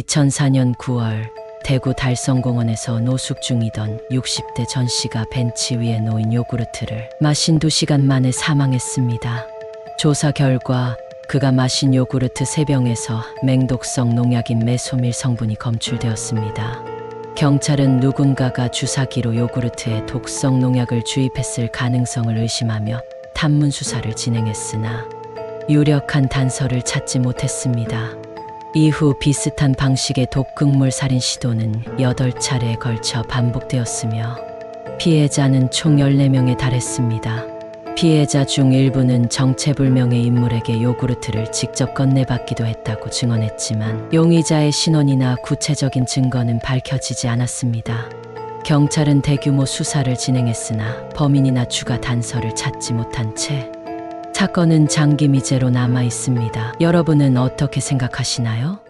2004년 9월 대구 달성공원에서 노숙 중이던 60대 전 씨가 벤치 위에 놓인 요구르트를 마신 2시간 만에 사망했습니다. 조사 결과 그가 마신 요구르트 3병에서 맹독성 농약인 메소밀 성분이 검출되었습니다. 경찰은 누군가가 주사기로 요구르트에 독성 농약을 주입했을 가능성을 의심하며 탐문 수사를 진행했으나 유력한 단서를 찾지 못했습니다. 이후 비슷한 방식의 독극물 살인 시도는 8차례에 걸쳐 반복되었으며 피해자는 총 14명에 달했습니다. 피해자 중 일부는 정체불명의 인물에게 요구르트를 직접 건네받기도 했다고 증언했지만 용의자의 신원이나 구체적인 증거는 밝혀지지 않았습니다. 경찰은 대규모 수사를 진행했으나 범인이나 추가 단서를 찾지 못한 채 사건은 장기 미제로 남아 있습니다. 여러분은 어떻게 생각하시나요?